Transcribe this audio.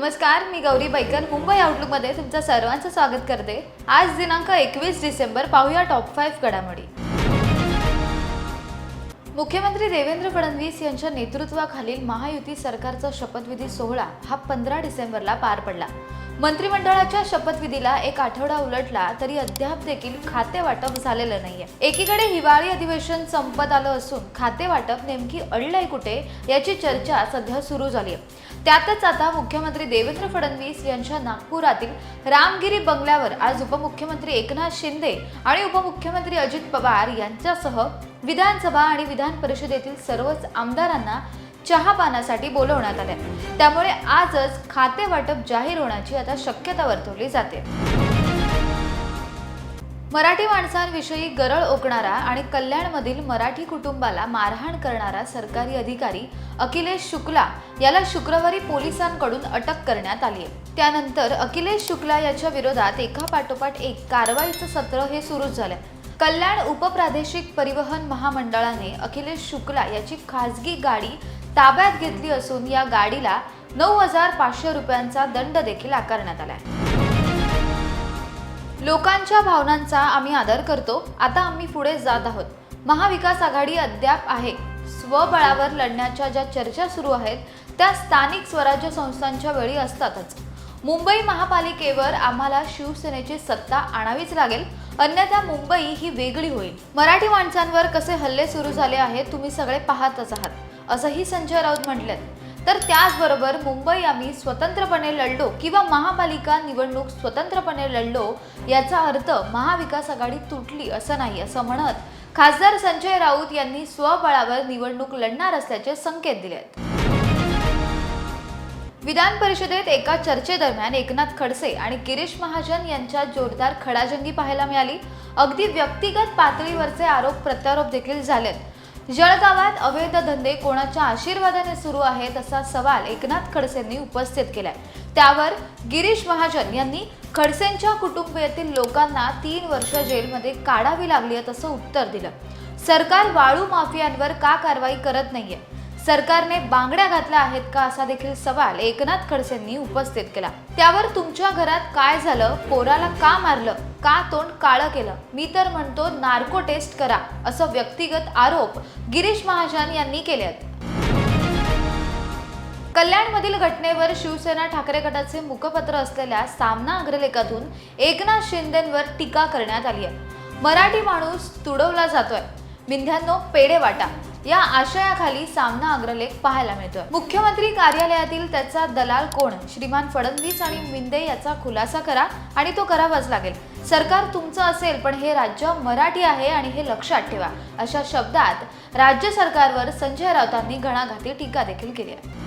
नमस्कार मी गौरी बैकर मुंबई आउटलुकमध्ये तुमचं सर्वांचं स्वागत करते. आज दिनांक एकवीस डिसेंबर पाहूया टॉप फाईव्ह घडामोडी. मुख्यमंत्री देवेंद्र फडणवीस यांच्या नेतृत्वाखालील महायुती सरकारचा शपथविधी सोहळा हा पंधरा डिसेंबरला पार पडला. मंत्रिमंडळाच्या शपथविधीला एक आठवडा उलटला तरी अद्याप देखील खाते वाटप झालेलं नाहीये. एकीकडे हिवाळी अधिवेशन संपत आलं असून खाते वाटप नेमकी अडलंय कुठे याची चर्चा सध्या सुरू झाली आहे त्यातच आता मुख्यमंत्री देवेंद्र फडणवीस यांच्या नागपुरातील रामगिरी बंगल्यावर आज उपमुख्यमंत्री एकनाथ शिंदे आणि उपमुख्यमंत्री अजित पवार यांच्यासह विधानसभा आणि विधान परिषदेतील सर्वच आमदारांना चहापानासाठी बोलवण्यात आल्या. त्यामुळे आजच खाते वाटप जाहीर होण्याची आता शक्यता वर्तवली जाते. मराठी माणसांविषयी गरळ ओकणारा आणि कल्याणमधील मराठी कुटुंबाला मारहाण करणारा सरकारी अधिकारी अखिलेश शुक्ला याला शुक्रवारी पोलिसांकडून अटक करण्यात आली आहे त्यानंतर अखिलेश शुक्ला याच्या विरोधात एका पाठोपाठ एक कारवाईचं सत्र हे सुरूच झालंय. कल्याण उपप्रादेशिक परिवहन महामंडळाने अखिलेश शुक्ला याची खासगी गाडी ताब्यात घेतली असून या गाडीला नऊ हजार पाचशे रुपयांचा दंड देखील आकारण्यात आलाय. लोकांच्या भावनांचा आम्ही आदर करतो. आता आम्ही पुढे जात आहोत. महाविकास आघाडी अद्याप आहे. स्वबळावर लढण्याच्या ज्या चर्चा सुरू आहेत त्या स्थानिक स्वराज्य संस्थांच्या वेळी असतातच. मुंबई महापालिकेवर आम्हाला शिवसेनेची सत्ता आणावीच लागेल. अन्यथा मुंबई ही वेगळी होईल. मराठी माणसांवर कसे हल्ले सुरू झाले आहेत तुम्ही सगळे पाहतच आहात. असंही संजय राऊत म्हटलेत. तर त्याचबरोबर मुंबई आम्ही स्वतंत्रपणे लढलो किंवा महापालिका निवडणूक स्वतंत्रपणे लढलो याचा अर्थ महाविकास आघाडी तुटली असं नाही असं म्हणत खासदार संजय राऊत यांनी स्वबळावर निवडणूक लढणार असल्याचे संकेत दिले आहेत विधान परिषदेत एका चर्चेदरम्यान एकनाथ खडसे आणि गिरीश महाजन यांच्यात जोरदार खडाजंगी पाहायला मिळाली. अगदी व्यक्तिगत पातळीवरचे आरोप प्रत्यारोप देखील झालेत. जळगावात अवैध धंदे कोणाच्या आशीर्वादाने सुरू आहेत असा सवाल एकनाथ खडसेंनी उपस्थित केलाय. त्यावर गिरीश महाजन यांनी खडसेंच्या कुटुंबियातील लोकांना तीन वर्ष जेलमध्ये काढावी लागली आहेत असं उत्तर दिलं. सरकार वाळू माफियांवर का कारवाई करत नाहीये? सरकारने बांगड्या घातल्या आहेत का असा देखील सवाल एकनाथ खडसेंनी उपस्थित केला. त्यावर तुमच्या घरात काय झालं? पोराला का मारलं? का तोंड काळं केलं? मी तर म्हणतो नार्को टेस्ट करा असं व्यक्तिगत आरोप गिरीश महाजन यांनी केले आहेत. कल्याणमधील घटनेवर शिवसेना ठाकरे गटाचे मुखपत्र असलेल्या सामना अग्रलेखातून एकनाथ शिंदेंवर टीका करण्यात आली आहे. मराठी माणूस तुडवला जातोय. मिंध्यांनो पेढे वाटा या आशयाखाली सामना अग्रलेख पाहायला मिळतोय. मुख्यमंत्री कार्यालयातील त्याचा दलाल कोण? श्रीमान फडणवीस आणि मिंदे याचा खुलासा करा आणि तो करावाच लागेल. सरकार तुमचं असेल पण हे राज्य मराठी आहे आणि हे लक्षात ठेवा अशा शब्दात राज्य सरकारवर संजय राऊतांनी घणाघाती टीका देखील केली आहे.